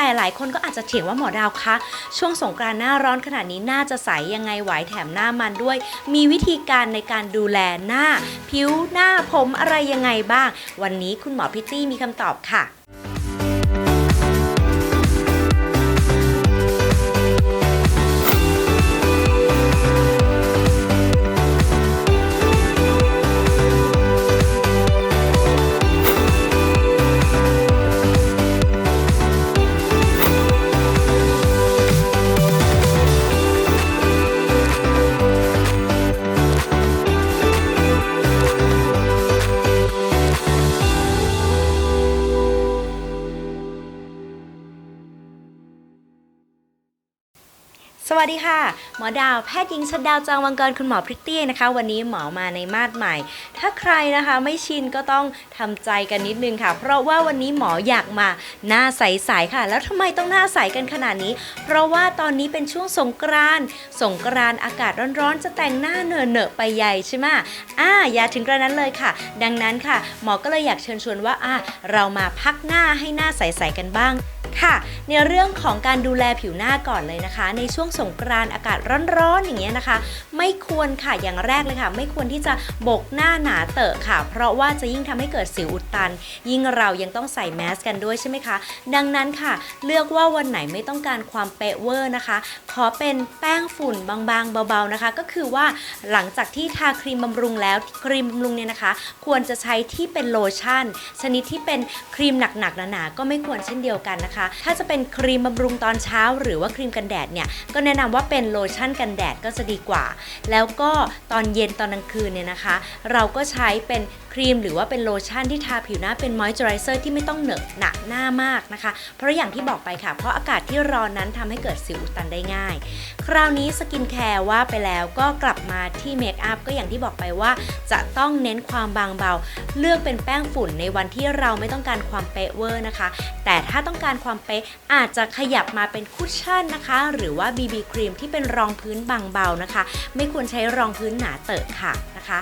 แต่หลายคนก็อาจจะเถียงว่าหมอดาวคะ ช่วงสงกรานต์หน้าร้อนขนาดนี้น่าจะใสยังไงไหวแถมหน้ามันด้วย มีวิธีการในการดูแลหน้า ผิวหน้าผมอะไรยังไงบ้าง วันนี้คุณหมอพิตตี้มีคำตอบค่ะ สวัสดีค่ะ หมอดาวแพทย์หญิงชัดดาวจางวังกรคุณหมอพริตตี้นะคะ วันนี้หมอมาในมาดใหม่ ถ้าใครนะคะไม่ชินก็ต้องทำใจกันนิดนึงค่ะ เพราะว่าวันนี้หมออยากมาหน้าใสๆค่ะ แล้วทำไมต้องหน้าใสกันขนาดนี้ เพราะว่าตอนนี้เป็นช่วงสงกรานต์สงกรานต์อากาศร้อนๆ จะแต่งหน้าเหนอะไปใหญ่ใช่ไหมอ่าอย่าถึงกระนั้นเลยค่ะ ดังนั้นค่ะ หมอก็เลยอยากเชิญชวนว่าอะเรามาพักหน้าให้หน้าใสๆกันบ้างค่ะ ในเรื่องของการดูแลผิวหน้าก่อนเลยนะคะ ในช่วงสงกรานต์อากาศร้อนๆอย่างเงี้ยนะคะ ไม่ควรค่ะอย่างแรกเลยค่ะ ไม่ควรที่จะบกหน้าหนาเตอะค่ะ เพราะว่าจะยิ่งทำให้เกิดสิวอุดตัน ยิ่งเรายังต้องใส่แมสกันด้วยใช่ไหมคะ ดังนั้นค่ะ เลือกว่าวันไหนไม่ต้องการความเป๊ะเวอร์นะคะ ขอเป็นแป้งฝุ่นบางๆเบาๆนะคะ ก็คือว่าหลังจากที่ทาครีมบำรุงแล้วครีมบำรุงเนี่ยนะคะ ควรจะใช้ที่เป็นโลชั่น ชนิดที่เป็นครีมหนักๆหนาๆก็ไม่ควรเช่นเดียวกันนะคะ ถ้าจะเป็นครีมบำรุงตอนเช้า หรือว่าครีมกันแดดเนี่ยก็แนะนำว่าเป็นโลชั่นกันแดดก็จะดีกว่า แล้วก็ตอนเย็นตอนกลางคืนเนี่ยนะคะ เราก็ใช้เป็นครีมหรือว่าเป็นโลชั่นที่ทาผิวหน้าเป็นมอยเจอไรเซอร์ที่ไม่ต้องเหนอะหนักหน้ามากนะคะ เพราะอย่างที่บอกไปค่ะ เพราะอากาศที่ร้อนนั้นทำให้เกิดสิวอุดตันได้ง่าย คราวนี้สกินแคร์ว่าไปแล้วก็กลับมาที่เมคอัพก็อย่างที่บอกไปว่า จะต้องเน้นความบางเบา เลือกเป็นแป้งฝุ่นในวันที่เราไม่ต้องการความเป๊ะเวอร์นะคะ แต่ถ้าต้องการความเป๊ะอาจจะขยับมาเป็นคุชชั่นนะคะ หรือว่า BB ครีมที่เป็นรองพื้นบางเบานะคะ ไม่ควรใช้รองพื้นหนาเตอะค่ะนะคะ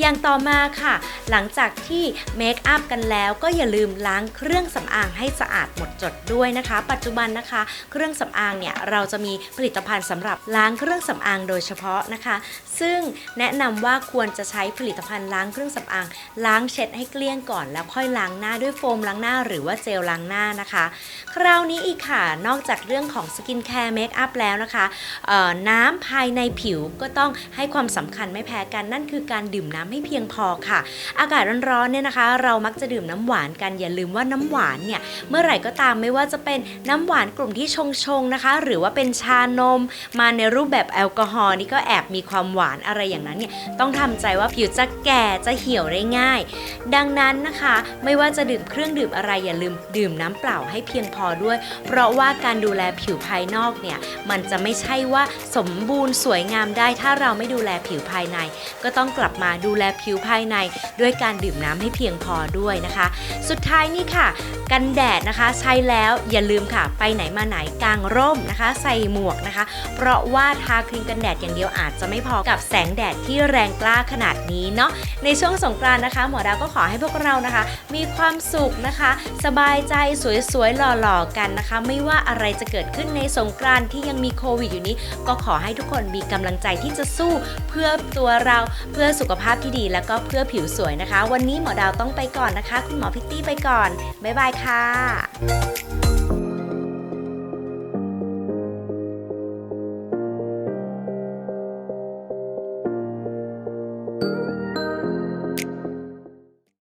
อย่างต่อมาค่ะ หลังจากที่เมคอัพกันแล้วก็อย่าลืมล้างเครื่องสำอางให้สะอาดหมดจดด้วยนะคะ ปัจจุบันนะคะ เครื่องสำอางเนี่ยเราจะมีผลิตภัณฑ์สำหรับล้างเครื่องสำอางโดยเฉพาะนะคะ ซึ่งแนะนำว่าควรจะใช้ผลิตภัณฑ์ล้างเครื่องสำอาง ล้างเช็ดให้เกลี้ยงก่อน แล้วค่อยล้างหน้าด้วยโฟมล้างหน้า หรือว่าเจลล้างหน้านะคะ คราวนี้อีกค่ะ นอกจากเรื่องของสกินแคร์เมคอัพแล้วนะคะน้ำภายในผิวก็ต้องให้ความสำคัญไม่แพ้กันนั่นคือการดื่มน้ำให้เพียงพอค่ะ อากาศร้อนๆเนี่ยนะคะ เรามักจะดื่มน้ำหวานกันอย่าลืมว่าน้ำหวานเนี่ยเมื่อไหร่ก็ตามไม่ว่าจะเป็นน้ำหวานกลุ่มที่ชงชงๆนะคะ หรือว่าเป็นชานม มาในรูปแบบแอลกอฮอล์นี่ก็แอบมีความหวานอะไรอย่างนั้นเนี่ยต้องทำใจว่าผิวจะแก่จะเหี่ยวได้ง่าย ดังนั้นนะคะ ไม่ว่าจะดื่มเครื่องดื่มอะไรอย่าลืมดื่มน้ำเปล่าให้เพียงพอด้วย เพราะว่าการดูแลผิวภายนอกเนี่ยมันจะไม่ใช่ว่าสมบูรณ์สวยงามได้ ถ้าเราไม่ดูแลผิวภายใน ก็ต้องกลับมาดูแลผิวภายในด้วยการดื่มน้ำให้เพียงพอด้วยนะคะ สุดท้ายนี่ค่ะ กันแดดนะคะใช้แล้วอย่าลืมค่ะ ไปไหนมาไหนกางร่มนะคะ ใส่หมวกนะคะ เพราะว่าทาครีมกันแดดอย่างเดียวอาจจะไม่พอกับแสงแดดที่แรงกล้าขนาดนี้เนาะในช่วงสงกรานต์นะคะ หมอดาวก็ขอให้พวกเรานะคะ มีความสุขนะคะ สบายใจสวยๆหล่อๆกันนะคะ ไม่ว่าอะไรจะเกิดขึ้นในสงกรานต์ที่ยังมีโควิดอยู่นี้ ก็ขอให้ทุกคนมีกำลังใจที่จะสู้เพื่อตัวเราเพื่อสุขภาพที่ดีแล้วก็เพื่อผิวสวยนะคะ วันนี้หมอดาวต้องไปก่อนนะคะ คุณหมอพิตตี้ไปก่อน บ๊ายบายค่ะ